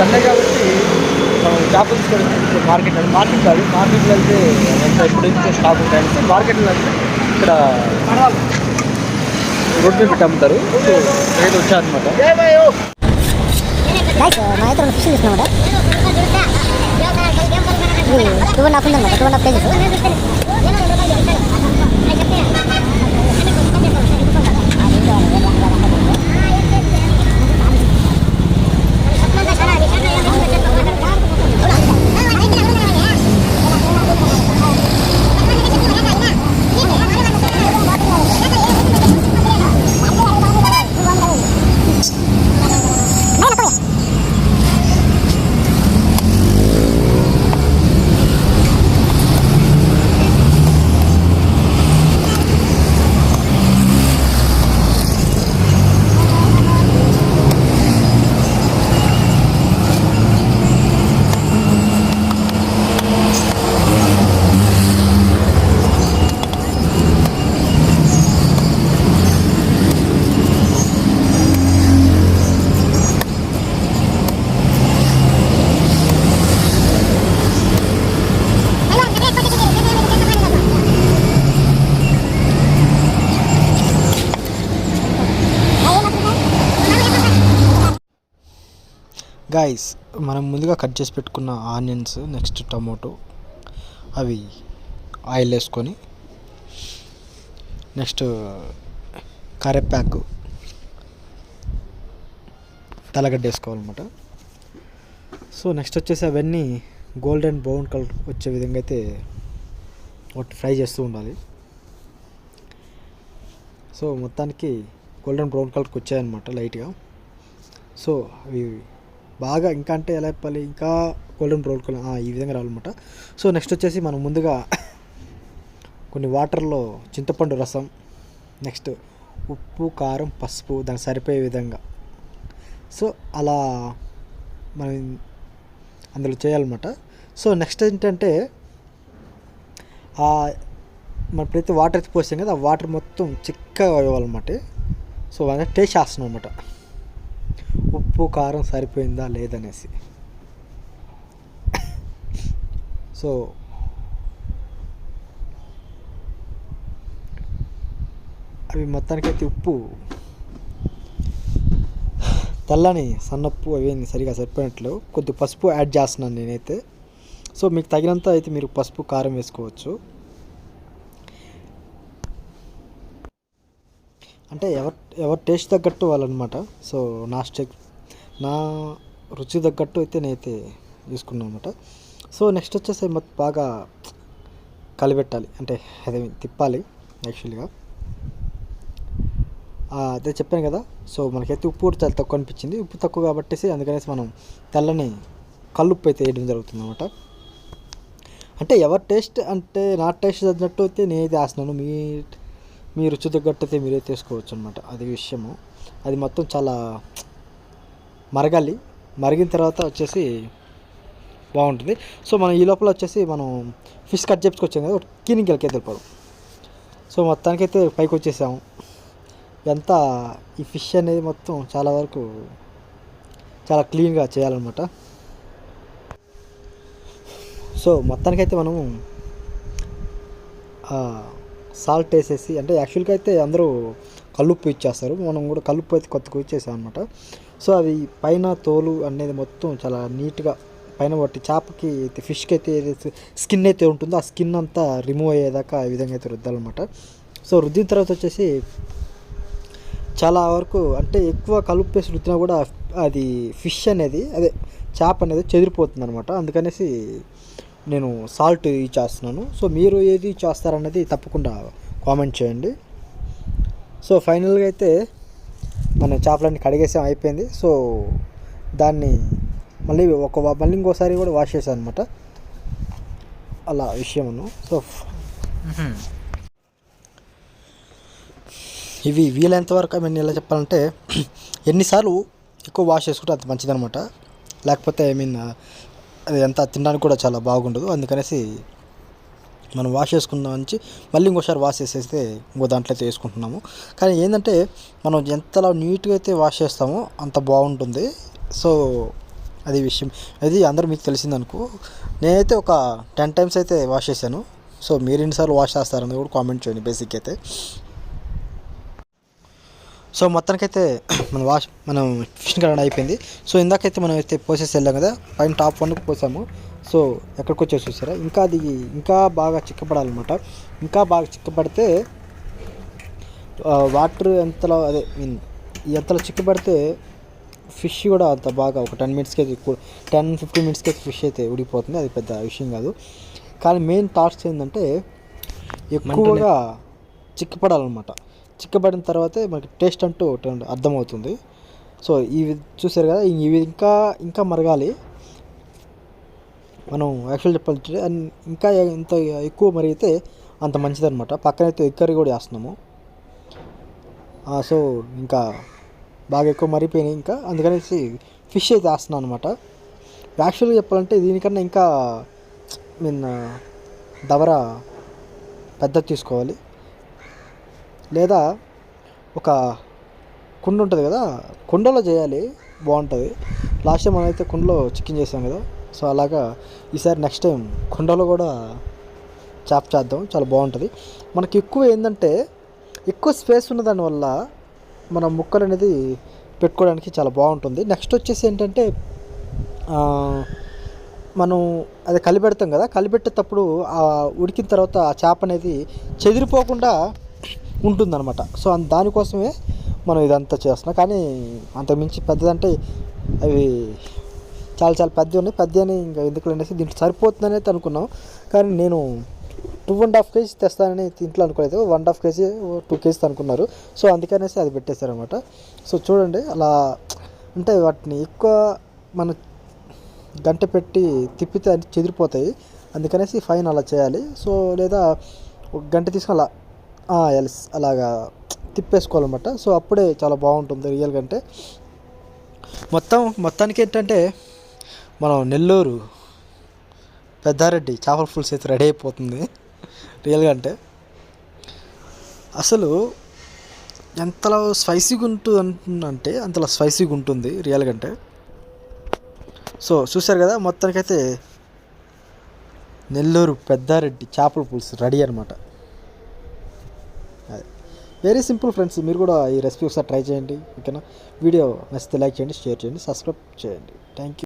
Sunday కాబట్టి మనం చేపలు మార్కెట్ అది మార్కెట్ కాదు మార్కెట్లో వెళ్తే ఎంత ఎప్పుడు నుంచో స్టాక్ ఉంటాయి. మార్కెట్లో వెళ్తే ఇక్కడ రోడ్ పెట్టి అమ్ముతారు. సో రేట్ వచ్చారనమాట మా టూ అండ్ హాఫ్ ఉందన్నమాట two and half KGs guys మనం ముందుగా కట్ చేసి పెట్టుకున్న ఆనియన్స్ నెక్స్ట్ టమాటో. అవి ఆయిల్ వేసుకొని నెక్స్ట్ కరివేపాకు తలగడ్డ వేసుకోవాలన్నమాట. సో నెక్స్ట్ వచ్చేసి అవన్నీ గోల్డెన్ బ్రౌన్ కలర్ వచ్చే విధంగా అయితే ఒకటి ఫ్రై చేస్తూ ఉండాలి. సో మొత్తానికి గోల్డెన్ బ్రౌన్ కలర్కి వచ్చాయన్నమాట లైట్గా సో అవి బాగా ఇంకా అంటే ఎలా చెప్పాలి? ఇంకా గోల్డెన్ బ్రౌన్ కలర్ ఈ విధంగా రావాలన్నమాట. సో నెక్స్ట్ వచ్చేసి మనం ముందుగా కొన్ని వాటర్లో చింతపండు రసం నెక్స్ట్ ఉప్పు కారం పసుపు దానికి సరిపోయే విధంగా. సో అలా మనం అందులో చేయాలన్నమాట. సో నెక్స్ట్ ఏంటంటే మన ప్రతి వాటర్ అయితే పోసాం కదా ఆ వాటర్ మొత్తం చిక్కగా ఇవ్వాలన్నమాట సో అదే టేస్ట్ చేస్తున్నాం అనమాట ఉప్పు కారం సరిపోయిందా లేదనేసి. సో అవి మొత్తానికైతే ఉప్పు. తెల్లని సన్నప్పు అవి సరిగా సరిపోయినట్లు. కొద్ది పసుపు యాడ్ చేస్తున్నాను నేనైతే. సో మీకు తగినంత అయితే మీరు పసుపు కారం వేసుకోవచ్చు. అంటే ఎవరి ఎవరి టేస్ట్ తగ్గట్టు వాళ్ళనమాట. సో నా స్టెక్ నా రుచి తగ్గట్టు అయితే నేనైతే తీసుకున్నాను అనమాట సో నెక్స్ట్ వచ్చేసి మొత్తం బాగా కలిపెట్టాలి. అంటే అదే తిప్పాలి యాక్చువల్గా అదే చెప్పాను కదా. సో మనకైతే ఉప్పు కూడా చాలా తక్కువ అనిపించింది. ఉప్పు తక్కువ కాబట్టేసి అందుకనేసి మనం తెల్లని కల్లుప్పు అయితే వేయడం జరుగుతుంది అనమాట అంటే ఎవరి టేస్ట్ అంటే నా టేస్ట్ తగ్గినట్టు అయితే నేనైతే వేస్తున్నాను. మీ మీ రుచి తగ్గట్టు అయితే మీరే తీసుకోవచ్చు అనమాట అది విషయము. అది మొత్తం చాలా మరగాలి. మరిగిన తర్వాత వచ్చేసి బాగుంటుంది. సో మనం ఈ లోపల వచ్చేసి మనం ఫిష్ కట్ చేసుకొచ్చాం కదా క్లీనింగ్కి వెళ్ళి వెళ్ళిపోదాం. సో మొత్తానికైతే పైకి వచ్చేసాము. ఎంత ఈ ఫిష్ అనేది మొత్తం చాలా వరకు చాలా క్లీన్గా చేయాలన్నమాట. సో మొత్తానికైతే మనము సాల్ట్ వేసేసి అంటే యాక్చువల్గా అయితే అందరూ కల్లుప్పు ఇచ్చేస్తారు మనం కూడా కల్లుప్పు అయితే కొత్తగా ఇచ్చేసాం అనమాట సో అది పైన తోలు అనేది మొత్తం చాలా నీట్గా పైన బట్టి చేపకి అయితే ఫిష్కి అయితే ఏదైతే స్కిన్ అయితే ఉంటుందో ఆ స్కిన్ అంతా రిమూవ్ అయ్యేదాకా ఈ విధంగా అయితే రుద్దాలన్నమాట. సో రుద్దిన తర్వాత వచ్చేసి చాలా వరకు అంటే ఎక్కువ కలుపు వేసి రుద్దినా కూడా అది ఫిష్ అనేది అదే చేప అనేది చెదిరిపోతుంది అనమాట అందుకనేసి నేను సాల్ట్ చేస్తున్నాను. సో మీరు ఏది చేస్తారన్నది తప్పకుండా కామెంట్ చేయండి. సో ఫైనల్గా అయితే మన చేపలన్నీ కడిగేసాం అయిపోయింది. సో దాన్ని మళ్ళీ ఒక మళ్ళీ ఇంకోసారి కూడా వాష్ చేశాను అనమాట అలా విషయమును. సో ఇవి వీలైనంత వరకు మేము ఎలా చెప్పాలంటే ఎన్నిసార్లు ఎక్కువ వాష్ చేసుకుంటే అంత మంచిదనమాట లేకపోతే ఐ మీన్ అది ఎంత తినడానికి కూడా చాలా బాగుండదు. అందుకనేసి మనం వాష్ చేసుకుందాం నుంచి మళ్ళీ ఇంకోసారి వాష్ చేసేస్తే ఇంకో దాంట్లో అయితే వేసుకుంటున్నాము. కానీ ఏంటంటే మనం ఎంతలా నీట్గా అయితే వాష్ చేస్తామో అంత బాగుంటుంది. సో అది విషయం. అది అందరూ మీకు తెలిసిందనుకో నేనైతే ఒక టెన్ టైమ్స్ అయితే వాష్ చేశాను. సో మీరు ఎన్నిసార్లు వాష్ చేస్తారని కూడా కామెంట్ చేయండి బేసిక్ అయితే. సో మొత్తానికైతే మన వాష్ మనం ఫిషింగ్ కరెంట్ అయిపోయింది. సో ఇందాకైతే మనం అయితే పోసేసి వెళ్ళాం కదా పైన టాప్ వన్కి పోసాము. సో ఎక్కడికి వచ్చేసి చూసారా? ఇంకా అది ఇంకా బాగా చిక్కపడాలన్నమాట. ఇంకా బాగా చిక్కపడితే వాటర్ ఎంతలో అదే మీన్ ఎంతలో చిక్కబడితే ఫిష్ కూడా అంత బాగా ఒక టెన్ మినిట్స్కి అయితే టెన్ ఫిఫ్టీన్ మినిట్స్కి అయితే ఫిష్ అయితే ఉడికిపోతుంది అది పెద్ద విషయం కాదు. కానీ మెయిన్ థాట్స్ ఏంటంటే ఎక్కువగా చిక్కపడాలన్నమాట. చిక్కబడిన తర్వాతే మనకి టేస్ట్ అంటూ ఒకటి అర్థమవుతుంది. సో ఇవి చూసారు కదా ఇవి ఇంకా ఇంకా మరగాలి. మనం యాక్చువల్ చెప్పాలంటే అండ్ ఇంకా ఇంత ఎక్కువ మరిగితే అంత మంచిదన్నమాట. పక్కనైతే ఎగ్ కూడా వేస్తున్నాము. సో ఇంకా బాగా ఎక్కువ మరిగిపోయినాయి ఇంకా. అందుకనేసి ఫిష్ అయితే వేస్తున్నాను అనమాట యాక్చువల్గా చెప్పాలంటే దీనికన్నా ఇంకా మీన్ దవర పెద్ద తీసుకోవాలి. లేదా ఒక కుండ ఉంటుంది కదా కుండలో చేయాలి బాగుంటుంది. లాస్ట్ టైం మనమైతే కుండలో చికెన్ చేసాం కదా సో అలాగా ఈసారి నెక్స్ట్ టైం కుండలో కూడా చాప్ చేద్దాం చాలా బాగుంటుంది. మనకి ఎక్కువ ఏంటంటే ఎక్కువ స్పేస్ ఉన్న దానివల్ల మన ముక్కలు అనేది పెట్టుకోవడానికి చాలా బాగుంటుంది. నెక్స్ట్ వచ్చేసి ఏంటంటే మనం అది కలిపెడతాం కదా కలిపెట్టేటప్పుడు ఆ ఉడికిన తర్వాత ఆ చేప అనేది చెదిరిపోకుండా ఉంటుందన్నమాట. సో దానికోసమే మనం ఇదంతా చేస్తున్నాం. కానీ అంతకుమించి పెద్దదంటే అవి చాలా చాలా పెద్ద ఉన్నాయి. పెద్ద అని ఇంకా ఎందుకు అనేసి దీంట్లో సరిపోతుందని అయితే అనుకున్నాం. కానీ నేను టూ అండ్ హాఫ్ కేజీ తెస్తానని ఇంట్లో అనుకోలేదు. One half KG two KGs అనుకున్నారు. సో అందుకనేసి అది పెట్టేశారనమాట సో చూడండి అలా అంటే వాటిని ఎక్కువ మన గంట పెట్టి తిప్పితే అది చెదిరిపోతాయి. అందుకనేసి ఫైన్ అలా చేయాలి. సో లేదా గంట తీసుకొని అలా ఎల్స్ అలాగా తిప్పేసుకోవాలన్నమాట. సో అప్పుడే చాలా బాగుంటుంది రియల్గా అంటే. మొత్తం మొత్తానికి ఏంటంటే మనం నెల్లూరు పెద్దారెడ్డి చేపల పులుసు అయితే రెడీ అయిపోతుంది. రియల్గా అంటే. అసలు ఎంతలో స్పైసీగా ఉంటుంది అంటే అంతలా స్పైసీగా ఉంటుంది రియల్గా అంటే. సో చూసారు కదా మొత్తానికైతే నెల్లూరు పెద్దారెడ్డి చేపల పులుసు రెడీ అనమాట వెరీ సింపుల్ ఫ్రెండ్స్ మీరు కూడా ఈ రెసిపీ ఒకసారి ట్రై చేయండి. ఓకేనా? వీడియో నచ్చితే లైక్ చేయండి షేర్ చేయండి సబ్స్క్రైబ్ చేయండి. Thank you